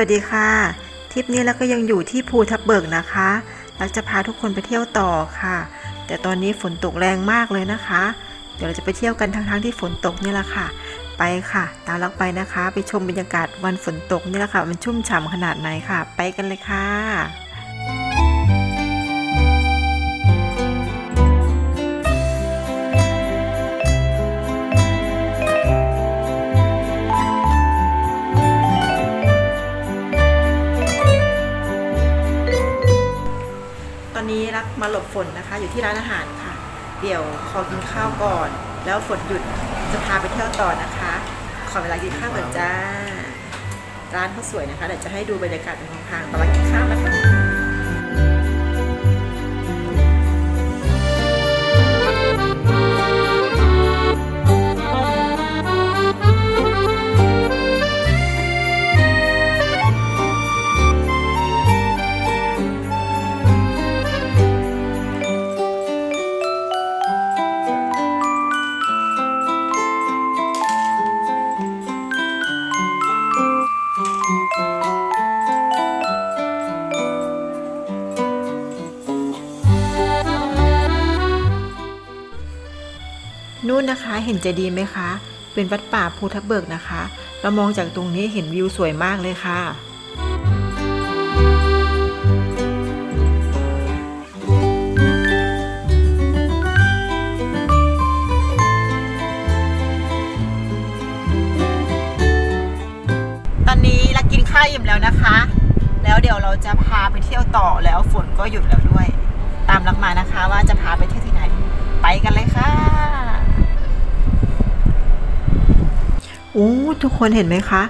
สวัสดีค่ะ ทริปนี้เราก็ยังอยู่ที่ภูทับเบิกนะคะเราจะพาทุกคนไปเที่ยวต่อค่ะ แต่ตอนนี้ฝนตกแรงมากเลยนะคะ เดี๋ยวเราจะไปเที่ยวกันทั้งๆที่ฝนตกนี่แหละค่ะ ไปค่ะ ตามเราไปนะคะ ไปชมบรรยากาศวันฝนตกนี่แหละค่ะ มันชุ่มฉ่ำขนาดไหนค่ะ ไปกันเลยค่ะ อนนี้รักมาหลบฝนนะคะ อยู่ที่ร้านอาหารค่ะ เดี๋ยวขอกินข้าวก่อน แล้วฝนหยุดจะพาไปเที่ยวต่อนะคะ ขอเวลากินข้าวก่อนจ้า ร้านเขาสวยนะคะเดี๋ยวจะให้ดูบรรยากาศเป็นทางๆตอนรักกินข้าว นะคะนู่นนะคะ เห็นเจดีย์ไหมคะ เป็นวัดป่าภูทับเบิกนะคะ เรามองจากตรงนี้เห็นวิวสวยมากเลยค่ะตอนนี้เรากินข้าวอิ่มแล้วนะคะ แล้วเดี๋ยวเราจะพาไปเที่ยวต่อแล้วฝนก็หยุดแล้วด้วย ตามลักมานะคะว่าจะพาไปเที่ยวที่ไหน ไปกันเลยค่ะ อ้ทุกคนเห็นไหมคะ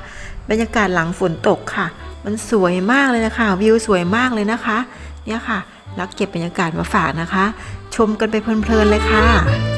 บรรยากาศหลังฝนตกค่ะ มันสวยมากเลยนะคะ วิวสวยมากเลยนะคะ เนี่ยค่ะ รักเก็บบรรยากาศมาฝากนะคะ ชมกันไปเพลินๆเลยค่ะ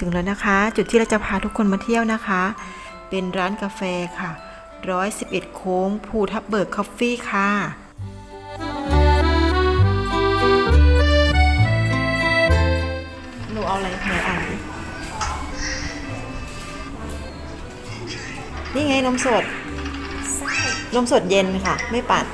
ถึงแล้วนะคะ จุดที่เราจะพาทุกคนมาเที่ยวนะคะ เป็นร้านกาแฟค่ะ111 โค้ง ภูทับเบิกคอฟฟี่ค่ะหนูเอาอะไรไหนอ่านนี่ไงนมสด นมสดเย็นค่ะ ไม่ปั่น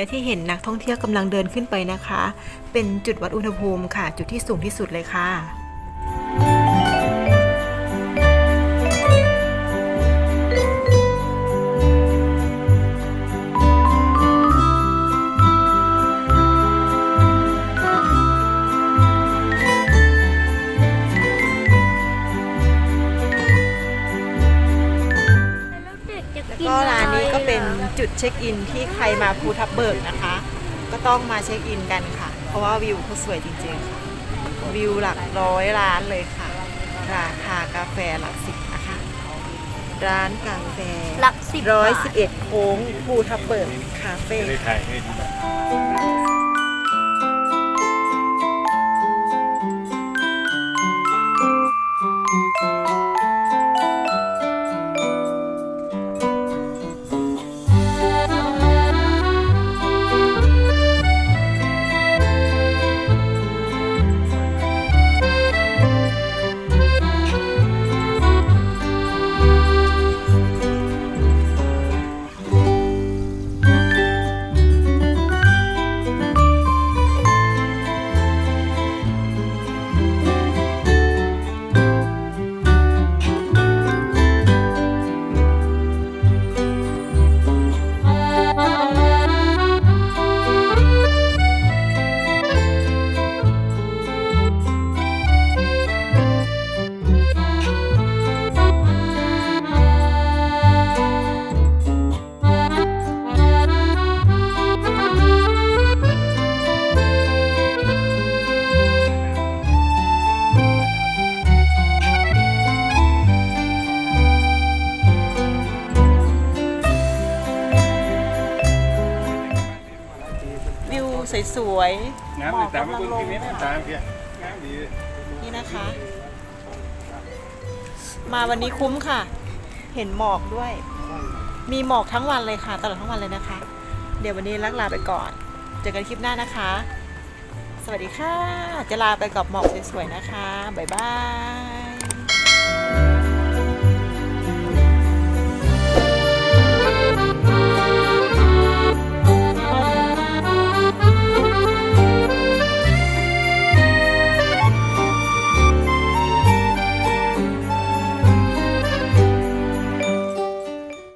และที่เห็นนักท่องเที่ยวกำลังเดินขึ้นไปนะคะ เป็นจุดวัดอุณหภูมิค่ะ จุดที่สูงที่สุดเลยค่ะก็ร้าน นี้ก็เป็นจุดเช็คอินที่ใครมาภูทับเบิกนะคะ ก็ต้องมาเช็คอินกันค่ะ เพราะว่าวิวเขาสวยจริงๆค่ะวิวหลักร้อยล้านเลยค่ะ ราคากาแฟหลักสิบนะคะ ร้านกาแฟหลักสิบร้อยบาทสิบเอ็ดโค้งภูทับเบิกคาเฟ่จะได้ถ่ายให้ดู สวยๆน้ำหมติอดกตามกำลังคุณลงพิมิตค่ะตามเพียน้ำดีนี่นะคะ มาวันนี้คุ้มค่ะ เห็นหมอกด้วย มีหมอกทั้งวันเลยค่ะ ตลอดทั้งวันเลยนะคะ เดี๋ยววันนี้ลักลาไปก่อน เจอกันคลิปหน้านะคะ สวัสดีค่ะ จะลาไปกับหมอกสวยๆนะคะ บ๊ายบาย